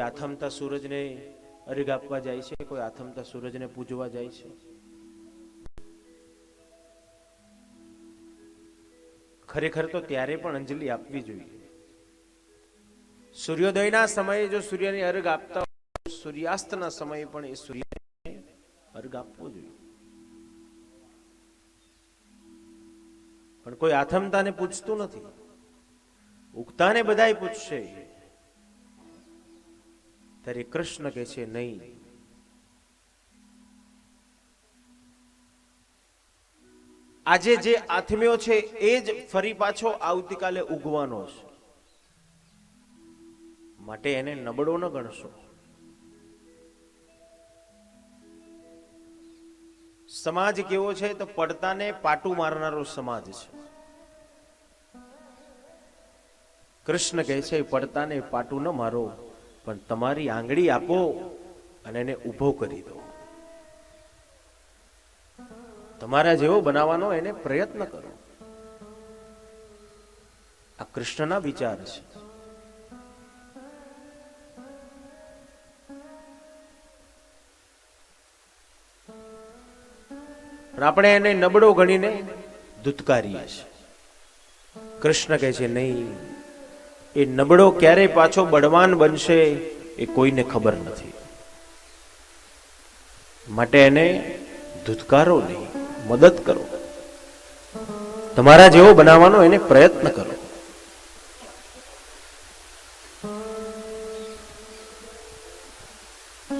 કોઈ આથમતા સૂરજને અર્ઘ આપવા જાય છે? કોઈ આથમતા સૂરજને પૂજવા જાય છે? ખરેખર તો ત્યારે પણ અંજલિ આપવી જોઈએ. સૂર્યોદયના સમયે જો સૂર્યને અર્ઘ આપતા સૂર્યાસ્તના સમયે પણ એ સૂર્યને અર્ઘ આપવો જોઈએ. પણ કોઈ આથમતાને પૂછતું નથી. ઉગતાને બધાય પૂછશે ત્યારે કૃષ્ણ કહે છે, નહીં. આજે જે આથમ્યો છે, એ જ ફરી પાછો આવતીકાલે ઉગવાનો છે માટે એને નબળો ન ગણશો. સમાજ કેવો છે, તો પડતાને પાટું મારનારો સમાજ છે. કૃષ્ણ કહે છે, પડતાને પાટું ન મારો. પણ તમારી આંગળી આપો અને એને ઊભો કરી દો. તમારા જેવો બનાવવાનો એને પ્રયત્ન કરો. આ કૃષ્ણના વિચાર છે. આપણે એને નબળો ગણીને ધુતકારીએ છીએ. કૃષ્ણ કહે છે, નહીં એ નબળો ક્યારે પાછો બળવાન બનશે એ કોઈને ખબર નથી. માટે એને ધુતકારો નહીં, મદદ કરો. તમારા જેવો બનાવવાનો એને પ્રયત્ન કરો.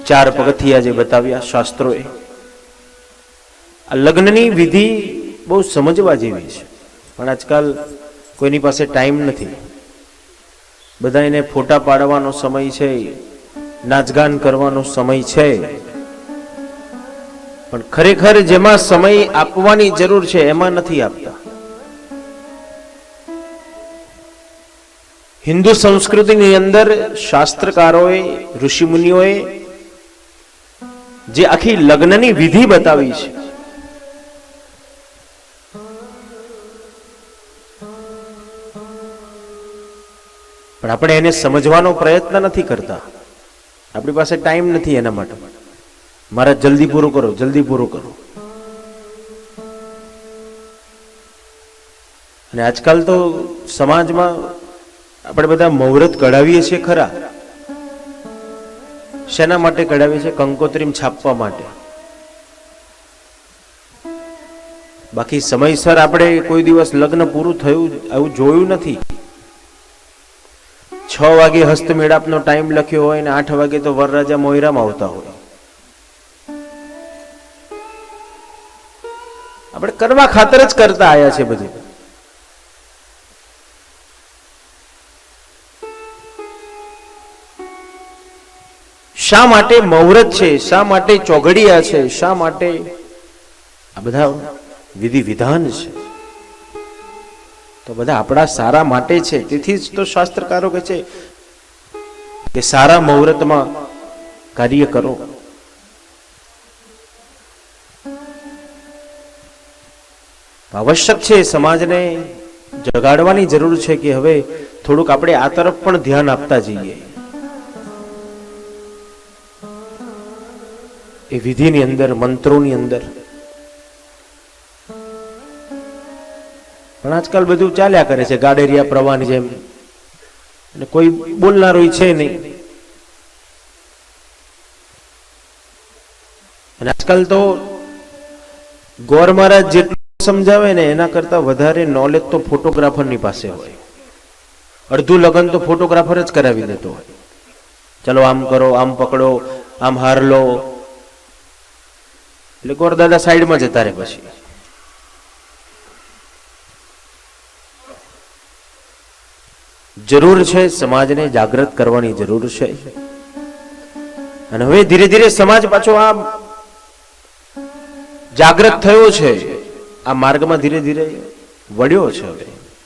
ચાર પગથિયા જે બતાવ્યા શાસ્ત્રોએ, આ લગ્નની વિધિ બહુ સમજવા જેવી છે. પણ આજકાલ કોઈની પાસે ટાઈમ નથી. બધા એને ફોટા પાડવાનો સમય છે, નાચગાન કરવાનો સમય છે. પણ ખરેખર જેમાં સમય આપવાની જરૂર છે, એમાં નથી આપતા. હિન્દુ સંસ્કૃતિની અંદર શાસ્ત્રકારોએ, ઋષિમુનિઓએ જે આખી લગ્નની વિધિ બતાવી છે પણ આપણે એને સમજવાનો પ્રયત્ન નથી કરતા. આપણી પાસે ટાઈમ નથી એના માટે. મારા જલ્દી પૂરું કરો, જલ્દી પૂરું કરો. અને આજકાલ તો સમાજમાં આપણે બધા મુહૂર્ત કઢાવીએ છીએ ખરા. શેના માટે કઢાવીએ છીએ? કંકોત્રીમ છાપવા માટે. બાકી સમયસર આપણે કોઈ દિવસ લગ્ન પૂરું થયું, આવું જોયું નથી. છ વાગે હસ્તમેળાપનો ટાઈમ લખ્યો હોય ને આઠ વાગે તો વરરાજા મોયરામાં આવતા હોય. આપણે કરવા ખાતર જ કરતા આવ્યા છે બધું. શા માટે મહુરત છે? શા માટે ચોઘડિયા છે? શા માટે આ બધા વિધિ વિધાન છે? તો બધા આપણા સારા માટે છે. તેથી જ તો શાસ્ત્રકારો કહે છે કે સારા મુહૂર્તમાં કાર્ય કરો. આવશ્યક છે સમાજને જગાડવાની જરૂર છે કે હવે થોડુંક આપણે આ તરફ પણ ધ્યાન આપતા જઈએ. એ વિધિની અંદર, મંત્રોની અંદર પણ આજકાલ બધું ચાલ્યા કરે છે, ગાડેરિયા, પ્રવાહની જેમ. અને કોઈ બોલનારું છે નહીં. અને આજકાલ તો ગોર મહારાજ જેટલું સમજાવે ને એના કરતા વધારે નોલેજ તો ફોટોગ્રાફરની પાસે હોય. અડધું લગન તો ફોટોગ્રાફર જ કરાવી દેતો હોય. ચલો આમ કરો, આમ પકડો, આમ હાર લો. એટલે ગોર દાદા સાઈડમાં જતા રહે પછી. જરૂર છે સમાજને જાગૃત કરવાની જરૂર છે. અને હવે ધીરે ધીરે સમાજ પાછો આ જાગૃત થયો છે. આ માર્ગમાં ધીરે ધીરે વળ્યો છે હવે.